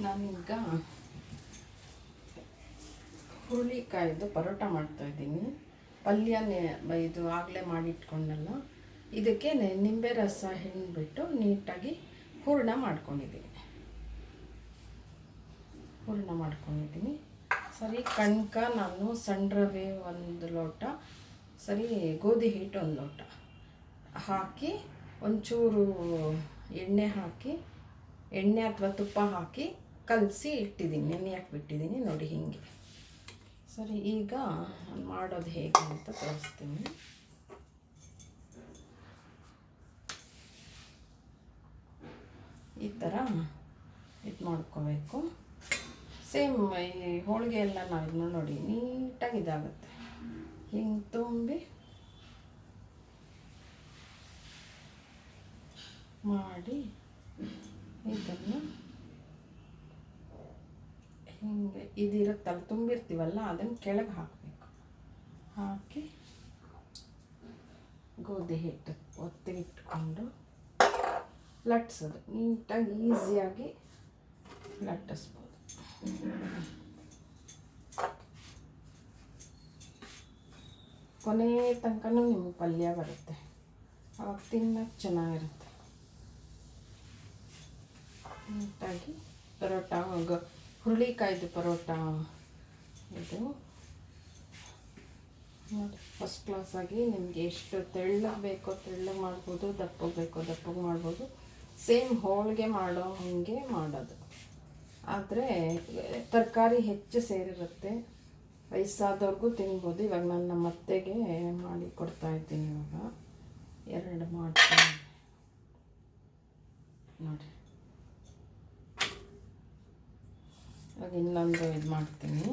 ನಾನೀಗ ಹುರುಳಿಕಾಯ್ದು ಪರೋಟ ಮಾಡ್ತಾ ಇದ್ದೀನಿ. ಪಲ್ಯನೇ ಇದು ಆಗಲೇ ಮಾಡಿಟ್ಕೊಂಡಲ್ಲ. ಇದಕ್ಕೆ ನಿಂಬೆ ರಸ ಹಿಂಡ್ಬಿಟ್ಟು ನೀಟಾಗಿ ಹೂರ್ಣ ಮಾಡ್ಕೊಂಡಿದ್ದೀನಿ. ಹೂರ್ಣ ಮಾಡ್ಕೊಂಡಿದ್ದೀನಿ. ಸರಿ, ಕಣ್ಕ ನಾನು ಸಣ್ಣ ಒಂದು ಲೋಟ, ಸರಿ, ಗೋಧಿ ಹಿಟ್ಟು ಒಂದು ಲೋಟ ಹಾಕಿ, ಒಂಚೂರು ಎಣ್ಣೆ ಹಾಕಿ ಎಣ್ಣೆ ಅಥವಾ ತುಪ್ಪ ಹಾಕಿ ಕಲಸಿ ಇಟ್ಟಿದ್ದೀನಿ. ನೆನೆ ಬಿಟ್ಟಿದ್ದೀನಿ ನೋಡಿ ಹೀಗೆ. ಸರಿ, ಈಗ ಮಾಡೋದು ಹೇಗೆ ಅಂತ ತೋರಿಸ್ತೀನಿ. ಈ ಥರ ಇದು ಮಾಡ್ಕೋಬೇಕು. ಸೇಮ್ ಈ ಹೋಳಿಗೆ ಎಲ್ಲ ನಾವು ಇದನ್ನ ನೋಡಿ, ನೀಟಾಗಿ ಇದಾಗುತ್ತೆ. ಹಿಂಗೆ ತುಂಬಿ ಮಾಡಿ ಇದನ್ನು ಹಿಂಗೆ ಇದಿರುತ್ತಲ್ಲ ತುಂಬಿರ್ತೀವಲ್ಲ, ಅದನ್ನು ಕೆಳಗೆ ಹಾಕಬೇಕು. ಹಾಕಿ ಗೋಧಿ ಹಿಟ್ಟು ಒತ್ತಿ ಇಟ್ಕೊಂಡು ಲಟ್ಟಿಸೋದು. ನೀಟಾಗಿ ಈಸಿಯಾಗಿ ಲಟ್ಟಿಸ್ಬೋದು. ಕೊನೆ ತನಕನೂ ನಿಮ್ಮ ಪಲ್ಯ ಬರುತ್ತೆ. ಅವಾಗ ತಿನ್ನಕ್ಕೆ ಚೆನ್ನಾಗಿರುತ್ತೆ. ನೀಟಾಗಿ ಪರೋಟ ಹುರುಳಿಕಾಯ್ದು ಪರೋಟ ಇದು. ನೋಡಿ ಫಸ್ಟ್ ಕ್ಲಾಸಾಗಿ ನಿಮಗೆ ಎಷ್ಟು ತೆಳ್ಳಗೆ ಬೇಕೋ ತೆಳ್ಳಗೆ ಮಾಡ್ಬೋದು, ದಪ್ಪಗೆ ಬೇಕೋ ದಪ್ಪಗೆ ಮಾಡ್ಬೋದು. ಸೇಮ್ ಹೋಳಿಗೆ ಮಾಡೋ ಹಾಗೆ ಮಾಡೋದು. ಆದರೆ, ತರಕಾರಿ ಹೆಚ್ಚು ಸೇರಿರುತ್ತೆ. ವಯಸ್ಸಾದವ್ರಿಗೂ ತಿನ್ಬೋದು. ಇವಾಗ ನಾನು ನಮ್ಮ ಅತ್ತೆಗೆ ಮಾಡಿ ಕೊಡ್ತಾ ಇದ್ದೀನಿ ಇವಾಗ. ಎರಡು ಮಾಡ್ತೀನಿ. ನೋಡಿ. ಇವಾಗ ಇನ್ನೊಂದು ಇದು ಮಾಡ್ತೀನಿ.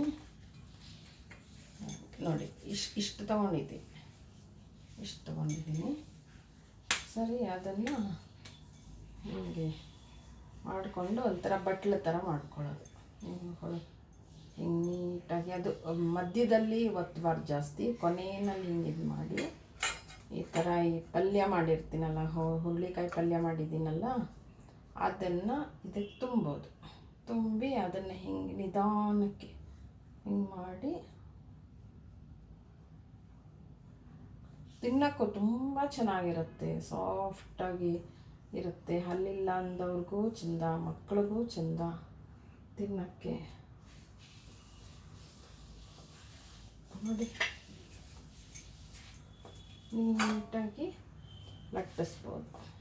ನೋಡಿ ಇಷ್ಟು ಇಷ್ಟು ತೊಗೊಂಡಿದ್ದೀನಿ ಇಷ್ಟು ತೊಗೊಂಡಿದ್ದೀನಿ. ಸರಿ, ಅದನ್ನು ಹೀಗೆ ಮಾಡಿಕೊಂಡು ಒಂಥರ ಬಟ್ಲ ಥರ ಮಾಡ್ಕೊಳ್ಳೋದು. ಹಿಂಗೆ ನೀಟಾಗಿ ಅದು, ಮಧ್ಯದಲ್ಲಿ ಒತ್ತಬಾರ್ದು ಜಾಸ್ತಿ, ಕೊನೆಯಲ್ಲಿ ಹಿಂಗೆ ಇದು ಮಾಡಿ, ಈ ಥರ ಈ ಪಲ್ಯ ಮಾಡಿರ್ತೀನಲ್ಲ ಹುರುಳಿಕಾಯಿ ಪಲ್ಯ ಮಾಡಿದ್ದೀನಲ್ಲ, ಅದನ್ನು ಇದಕ್ಕೆ ತುಂಬೋದು. ತುಂಬಿ ಅದನ್ನು ಹಿಂಗೆ ನಿಧಾನಕ್ಕೆ ಹಿಂಗೆ ಮಾಡಿ ತಿನ್ನೋಕ್ಕೂ ತುಂಬ ಚೆನ್ನಾಗಿರುತ್ತೆ ಸಾಫ್ಟಾಗಿ ಇರುತ್ತೆ. ಹಲ್ಲಿಲ್ಲ ಅಂದವ್ರಿಗೂ ಚಂದ, ಮಕ್ಳಿಗೂ ಚಂದ ತಿನ್ನೋಕ್ಕೆ. ನೋಡಿ. ನೀಟಾಗಿ ಲಟ್ಟಿಸ್ಬೋದು.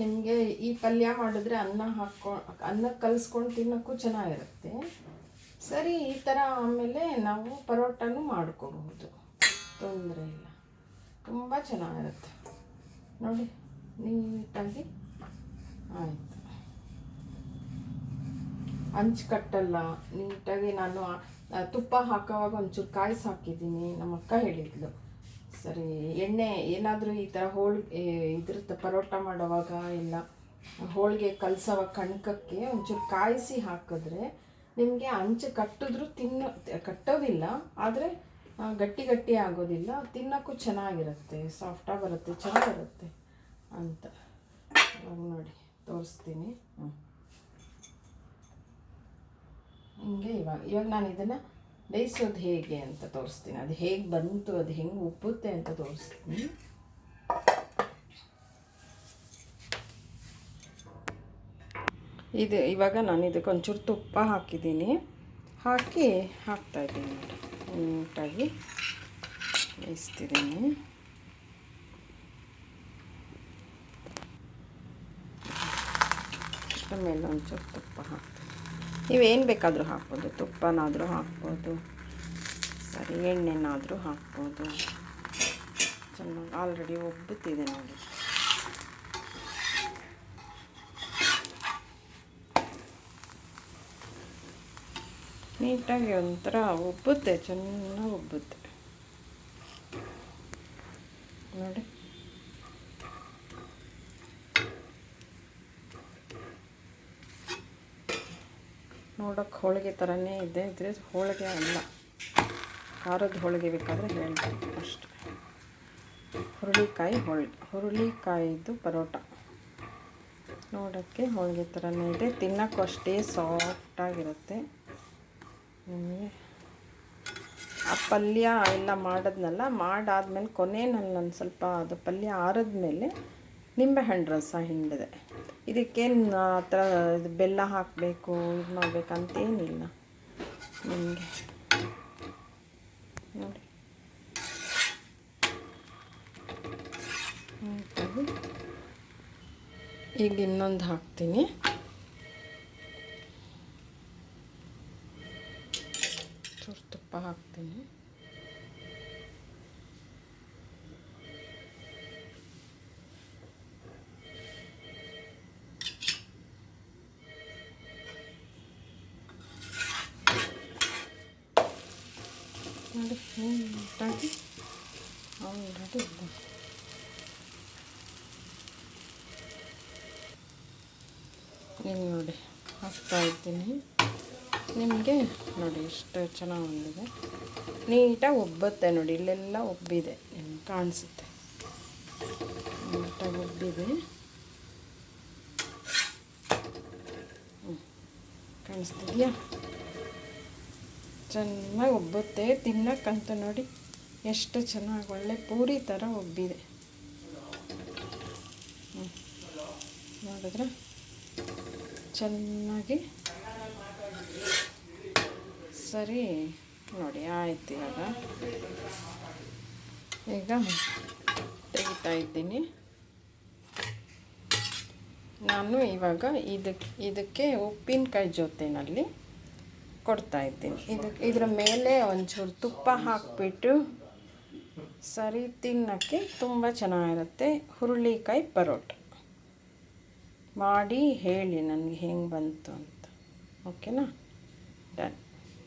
ನಿಮಗೆ ಈ ಪಲ್ಯ ಮಾಡಿದ್ರೆ ಅನ್ನ ಹಾಕ್ಕೊಂಡು ಅನ್ನ ಕಲಿಸ್ಕೊಂಡು ತಿನ್ನೋಕ್ಕೂ ಚೆನ್ನಾಗಿರುತ್ತೆ. ಸರಿ, ಈ ಥರ ಆಮೇಲೆ ನಾವು ಪರೋಟನೂ ಮಾಡ್ಕೋಬಹುದು. ತೊಂದರೆ ಇಲ್ಲ. ತುಂಬ ಚೆನ್ನಾಗಿರುತ್ತೆ. ನೋಡಿ, ನೀಟಾಗಿ ಆಯಿತು. ಹಂಚು ಕಟ್ಟಲ್ಲ. ನೀಟಾಗಿ ನಾನು ತುಪ್ಪ ಹಾಕೋವಾಗ ಒಂಚೂರು ಕಾಯಿಸಿ ಹಾಕಿದ್ದೀನಿ ನಮ್ಮ ಅಕ್ಕ ಹೇಳಿದ್ಲು. ಸರಿ, ಎಣ್ಣೆ ಏನಾದರೂ ಈ ಥರ ಹೋಳಿಗೆ ಇದ್ರದ್ದು ಪರೋಟ ಮಾಡೋವಾಗ ಇಲ್ಲ ಹೋಳಿಗೆ ಕಲಸೋವಾಗ ಕಣಕಕ್ಕೆ ಒಂಚೂರು ಕಾಯಿಸಿ ಹಾಕಿದ್ರೆ ನಿಮಗೆ ಅಂಚು ಕಟ್ಟಿದ್ರೂ ತಿನ್ನ, ಕಟ್ಟೋದಿಲ್ಲ, ಆದರೆ ಗಟ್ಟಿ ಗಟ್ಟಿ ಆಗೋದಿಲ್ಲ, ತಿನ್ನೋಕ್ಕೂ ಚೆನ್ನಾಗಿರುತ್ತೆ ಸಾಫ್ಟಾಗಿ ಬರುತ್ತೆ, ಚೆನ್ನಾಗಿರುತ್ತೆ ಅಂತ. ನೋಡಿ, ತೋರಿಸ್ತೀನಿ. ಹ್ಞೂ ಹಿಂಗೆ ಇವಾಗ ಇವಾಗ ನಾನು ಇದನ್ನು ಬೇಯಿಸೋದು ಹೇಗೆ ಅಂತ ತೋರಿಸ್ತೀನಿ. ಅದು ಹೇಗೆ ಬಂತು ಅದು ಹೆಂಗೆ ಉಪ್ಪುತ್ತೆ ಅಂತ ತೋರಿಸ್ತೀನಿ. ಇದು ಇವಾಗ ನಾನು ಇದಕ್ಕೆ ಒಂಚೂರು ತುಪ್ಪ ಹಾಕಿದ್ದೀನಿ. ಹಾಕಿ ಹಾಕ್ತಾ ಹಾಕ್ತಾಯಿದ್ದೀನಿ ನೀಟಾಗಿ ಬೇಯಿಸ್ತಿದ್ದೀನಿ. ಆಮೇಲೆ ಒಂಚೂರು ತುಪ್ಪ ಹಾಕ್ತೀನಿ. ನೀವೇನು ಬೇಕಾದರೂ ಹಾಕ್ಬೋದು, ತುಪ್ಪನಾದರೂ ಹಾಕ್ಬೋದು, ಸರಿ, ಎಣ್ಣೆನಾದರೂ ಹಾಕ್ಬೋದು. ಚೆನ್ನಾಗಿ ಆಲ್ರೆಡಿ ಒಬ್ಬುತ್ತಿದೆ ನೋಡಿ. ನೀಟಾಗಿ ಒಂಥರ ಒಬ್ಬುತ್ತೆ, ಚೆನ್ನಾಗಿ ಒಬ್ಬುತ್ತೆ. ನೋಡಿ. ನೋಡೋಕ್ಕೆ ಹೋಳಿಗೆ ಥರನೇ ಇದೆ. ಇದ್ರೆ ಹೋಳಿಗೆ ಅಲ್ಲ. ಖಾರದ ಹೋಳಿಗೆ ಬೇಕಾದರೆ ಹೇಳ್ತೀನಿ ಅಷ್ಟೆ. ಹುರುಳಿಕಾಯಿ ಹೋಳಿಗೆ ಹುರುಳಿಕಾಯಿದು ಪರೋಟ. ನೋಡೋಕ್ಕೆ ಹೋಳಿಗೆ ಥರನೇ ಇದೆ. ತಿನ್ನೋಕ್ಕೂ ಅಷ್ಟೇ ಸಾಫ್ಟಾಗಿರುತ್ತೆ. ನಿಮಗೆ ಆ ಪಲ್ಯ ಎಲ್ಲ ಮಾಡಿದ್ನಲ್ಲ, ಮಾಡಾದ್ಮೇಲೆ ಕೊನೆಯಲ್ಲಿ ನಾನು ಸ್ವಲ್ಪ ಅದು ಪಲ್ಯ ಆರಿದ್ಮೇಲೆ ನಿಂಬೆಹಣ್ಣು ರಸ ಹಿಂಡಿದೆ. ಇದಕ್ಕೇನು ಆ ಥರ ಬೆಲ್ಲ ಹಾಕಬೇಕು, ಇದು ಮಾಡಬೇಕಂತೇನಿಲ್ಲ ನಿಮಗೆ. ನೋಡಿ. ಈಗ ಇನ್ನೊಂದು ಹಾಕ್ತೀನಿ. ಚೂರು ತುಪ್ಪ ಹಾಕ್ತೀನಿ. ನೋಡಿ ನೀಟಾಗಿ ಆಲ್ರೆಡಿ ನೀವು ನೋಡಿ, ಹಾಕ್ತಾ ಇದ್ದೀನಿ. ನಿಮಗೆ ನೋಡಿ ಎಷ್ಟು ಚೆನ್ನಾಗಿ ಬಂದಿದೆ. ನೀಟಾಗಿ ಉಬ್ಬುತ್ತೆ ನೋಡಿ, ಇಲ್ಲೆಲ್ಲ ಒಬ್ಬಿದೆ ನಿಮ್ಗೆ ಕಾಣಿಸುತ್ತೆ. ನೀಟಾಗಿ ಒಬ್ಬಿದೆ. ಕಾಣಿಸ್ತಿದೆಯಾ? ಚೆನ್ನಾಗಿ ಉಬ್ಬುತ್ತೆ ತಿನ್ನಕ್ಕಂತ ನೋಡಿ ಎಷ್ಟು ಚೆನ್ನಾಗಿ ಒಳ್ಳೆ ಪೂರಿ ಥರ ಒಬ್ಬಿದೆ. ನೋಡಿದ್ರೆ ಚೆನ್ನಾಗಿ ಸರಿ ನೋಡಿ ಆಯ್ತು ಇವಾಗ. ಈಗ ತೆಗಿತಾ ಇದ್ದೀನಿ. ನಾನು ಇವಾಗ ಇದಕ್ಕೆ ಇದಕ್ಕೆ ಉಪ್ಪಿನಕಾಯಿ ಜೊತೆಯಲ್ಲಿ ಕೊಡ್ತಾ ಇದ್ದೀನಿ. ಇದು ಇದರ ಮೇಲೆ ಒಂಚೂರು ತುಪ್ಪ ಹಾಕಿಬಿಟ್ಟು ಸರಿ ತಿನ್ನೋಕ್ಕೆ ತುಂಬ ಚೆನ್ನಾಗಿರುತ್ತೆ. ಹುರುಳಿಕಾಯಿ ಪರೋಟ. ಮಾಡಿ ಹೇಳಿ, ನನಗೆ ಹೆಂಗೆ ಬಂತು ಅಂತ. ಓಕೆನಾ? ಡನ್.